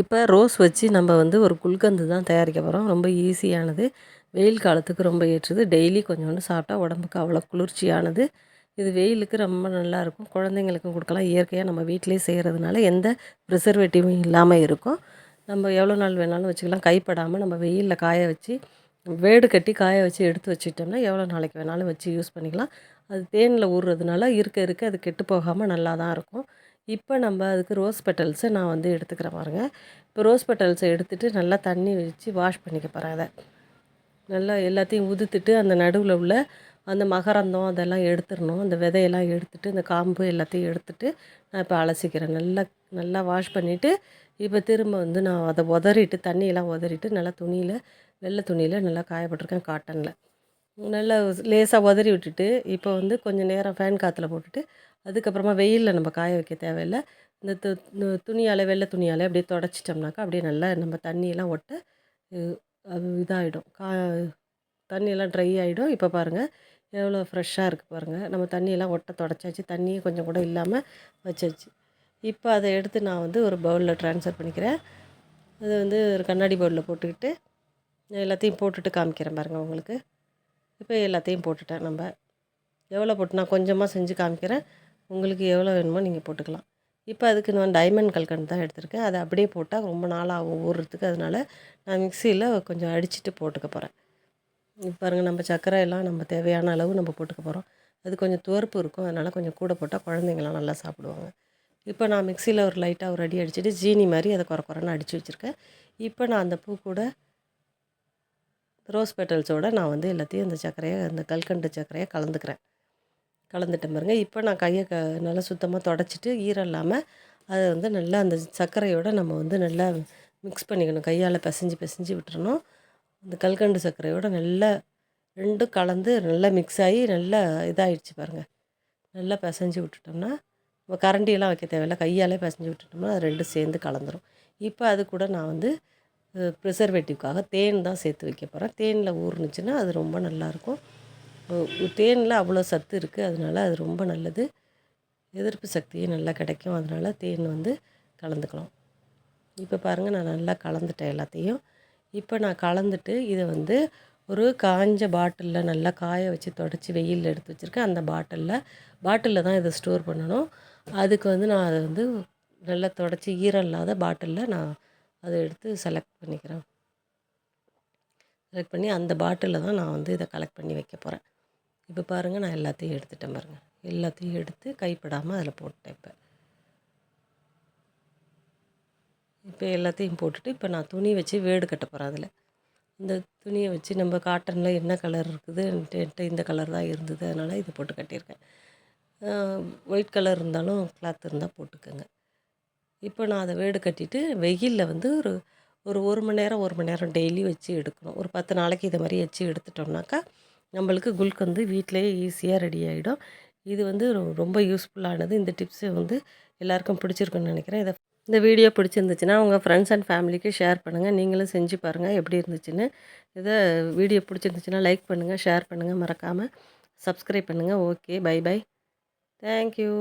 இப்போ ரோஸ் வச்சு நம்ம வந்து ஒரு குல்கந்து தான் தயாரிக்க போகிறோம் ரொம்ப ஈஸியானது. வெயில் காலத்துக்கு ரொம்ப ஏற்றது. டெய்லி கொஞ்சோண்டு சாப்பிட்டா உடம்புக்கு அவ்வளோ குளிர்ச்சியானது. இது வெயிலுக்கு ரொம்ப நல்லாயிருக்கும் குழந்தைங்களுக்கும் கொடுக்கலாம். இயற்கையாக நம்ம வீட்டிலே செய்கிறதுனால எந்த ப்ரிசர்வேட்டிவும் இல்லாமல் இருக்கும். நம்ம எவ்வளோ நாள் வேணாலும் வச்சுக்கலாம். கைப்படாமல் நம்ம வெயிலில் காய வச்சு வேடு கட்டி காய வச்சு எடுத்து வச்சுக்கிட்டோம்னா எவ்வளோ நாளைக்கு வேணாலும் வச்சு யூஸ் பண்ணிக்கலாம். அது தேனில் ஊறுறதுனால இருக்க இருக்க அது கெட்டு போகாமல் நல்லா தான் இருக்கும். இப்போ நம்ம அதுக்கு ரோஸ் பெட்டல்ஸை நான் வந்து எடுத்துக்கிறேன் பாருங்க. இப்போ ரோஸ் பெட்டல்ஸை எடுத்துகிட்டு நல்லா தண்ணி வச்சு வாஷ் பண்ணிக்க போகிறேன் அதை. நல்லா எல்லாத்தையும் உதுத்துட்டு அந்த நடுவில் உள்ள அந்த மகரந்தம் அதெல்லாம் எடுத்துடணும். அந்த விதையெல்லாம் எடுத்துகிட்டு இந்த காம்பு எல்லாத்தையும் எடுத்துட்டு நான் இப்போ அலசிக்கிறேன். நல்லா நல்லா வாஷ் பண்ணிவிட்டு இப்போ திரும்ப வந்து நான் அதை உதறிட்டு தண்ணியெல்லாம் உதறிட்டு நல்லா துணியில் வெள்ளை துணியில் நல்லா காயப்பட்டிருக்கேன் காட்டனில். நல்லா லேசாக உதறி விட்டுட்டு இப்போ வந்து கொஞ்சம் நேரம் ஃபேன் காற்றுல போட்டுட்டு அதுக்கப்புறமா வெயிலில் நம்ம காய வைக்க தேவையில்லை. இந்த து துணியால் வெள்ளை துணியால் அப்படியே தொடச்சிட்டோம்னாக்கா அப்படியே நல்லா நம்ம தண்ணியெல்லாம் ஒட்ட அது இதாகிடும் கா தண்ணியெல்லாம் ட்ரை ஆகிடும் இப்போ பாருங்கள் எவ்வளோ ஃப்ரெஷ்ஷாக இருக்குது பாருங்கள் நம்ம தண்ணியெல்லாம் ஒட்ட தொடச்சாச்சு. தண்ணியும் கொஞ்சம் கூட இல்லாமல் வச்சாச்சு. இப்போ அதை எடுத்து நான் வந்து ஒரு பவுலில் ட்ரான்ஸ்ஃபர் பண்ணிக்கிறேன். அது வந்து ஒரு கண்ணாடி பவுலில் போட்டுக்கிட்டு எல்லாத்தையும் போட்டுட்டு காமிக்கிறேன் பாருங்கள் உங்களுக்கு. இப்போ எல்லாத்தையும் போட்டுட்டேன் நம்ம. எவ்வளோ போட்டு நான் கொஞ்சமாக செஞ்சு காமிக்கிறேன். உங்களுக்கு எவ்வளோ வேணுமோ நீங்கள் போட்டுக்கலாம். இப்போ அதுக்கு நான் டைமண்ட் கல்கண்டு தான் எடுத்திருக்கேன். அதை அப்படியே போட்டால் ரொம்ப நாள் ஆகும் ஊறுறதுக்கு. அதனால் நான் மிக்சியில் கொஞ்சம் அடிச்சுட்டு போட்டுக்க போகிறேன். இப்போ பாருங்கள் நம்ம சர்க்கரை எல்லாம் நம்ம தேவையான அளவு நம்ம போட்டுக்க போகிறோம். அது கொஞ்சம் துவர்ப்பு இருக்கும். அதனால் கொஞ்சம் கூட போட்டால் குழந்தைங்களாம் நல்லா சாப்பிடுவாங்க. இப்போ நான் மிக்சியில் ஒரு லைட்டாக ஒரு அடி அடிச்சுட்டு ஜீனி மாதிரி அதை குறை குறைன்னு அடித்து வச்சுருக்கேன். இப்போ நான் அந்த பூ கூட ரோஸ் பெட்டல்ஸோடு நான் வந்து எல்லாத்தையும் அந்த சர்க்கரையை அந்த கல்கண்டு சர்க்கரையை கலந்துக்கிறேன். கலந்துட்டேன் பாருங்கள் இப்போ நான் கையை க நல்லா சுத்தமாக தொடச்சிட்டு ஈரம் இல்லாமல் அதை வந்து நல்லா அந்த சர்க்கரையோடு நம்ம வந்து நல்லா மிக்ஸ் பண்ணிக்கணும். கையால் பிசைஞ்சு பிசைஞ்சு விட்டுறணும். அந்த கல்கண்டு சர்க்கரையோடு நல்லா ரெண்டும் கலந்து நல்லா மிக்ஸ் ஆகி நல்லா இதாகிடுச்சு பாருங்கள் நல்லா பிசைஞ்சு விட்டுட்டோம்னா நம்ம கரண்டியெல்லாம் வைக்க தேவையில்ல. கையாலே பிசைஞ்சு விட்டுட்டோம்னா அது ரெண்டும் சேர்ந்து கலந்துரும். இப்போ அது கூட நான் வந்து ப்ரிசர்வேட்டிவ்க்காக தேன் தான் சேர்த்து வைக்க போகிறேன் தேனில் ஊறுனுச்சுன்னா அது ரொம்ப நல்லாயிருக்கும் தேனில் அவ்வளோ சத்து இருக்குது அதனால் அது ரொம்ப நல்லது. எதிர்ப்பு சக்தியும் நல்லா கிடைக்கும் அதனால் தேன் வந்து கலந்துக்கலாம். இப்போ பாருங்கள் நான் நல்லா கலந்துட்டேன் எல்லாத்தையும். இப்போ நான் கலந்துட்டு இதை வந்து ஒரு காஞ்ச பாட்டிலில் நல்லா காய வச்சு தொடச்சி வெயிலில் எடுத்து வச்சுருக்கேன். அந்த பாட்டிலில் பாட்டிலில் தான் இதை ஸ்டோர் பண்ணணும். அதுக்கு வந்து நான் அதை வந்து நல்லா தொடச்சி ஈரம் இல்லாத பாட்டிலில் நான் அதை எடுத்து செலக்ட் பண்ணிக்கிறேன். செலக்ட் பண்ணி அந்த பாட்டிலில் தான் நான் வந்து இதை கலெக்ட் பண்ணி வைக்க போகிறேன் இப்போ பாருங்கள் நான் எல்லாத்தையும் எடுத்துட்டேன் பாருங்கள் எல்லாத்தையும் எடுத்து கைப்படாமல் அதில் போட்டேன் இப்போ. இப்போ எல்லாத்தையும் போட்டுட்டு இப்போ நான் துணி வச்சு வேடு கட்ட போகிறேன் அதில். இந்த துணியை வச்சு நம்ம காட்டனில் என்ன கலர் இருக்குது? என்கிட்ட இந்த கலர் தான் இருந்தது. அதனால் இதை போட்டு கட்டியிருக்கேன். ஒயிட் கலர் இருந்தாலும் கிளாத் இருந்தால் போட்டுக்கோங்க. இப்போ நான் அதை வேடு கட்டிட்டு வெயிலில் வந்து ஒரு ஒரு ஒரு மணி நேரம் ஒரு மணி நேரம் டெய்லி வச்சு எடுக்கணும். ஒரு பத்து நாளைக்கு இதை மாதிரி வச்சு எடுத்துட்டோம்னாக்கா நம்மளுக்கு குல்கந்து வீட்டிலேயே ஈஸியாக ரெடி ஆகிடும் இது வந்து ரொம்ப யூஸ்ஃபுல்லானது. இந்த டிப்ஸை வந்து எல்லாருக்கும் பிடிச்சிருக்குன்னு நினைக்கிறேன். இதை இந்த வீடியோ பிடிச்சிருந்துச்சுன்னா உங்கள் ஃப்ரெண்ட்ஸ் அண்ட் ஃபேமிலிக்கு ஷேர் பண்ணுங்கள் நீங்களும் செஞ்சு பாருங்கள் எப்படி இருந்துச்சுன்னு. இதை வீடியோ பிடிச்சிருந்துச்சுன்னா லைக் பண்ணுங்கள் ஷேர் பண்ணுங்கள் மறக்காமல் சப்ஸ்கிரைப் பண்ணுங்கள் ஓகே பை பை தேங்க்யூ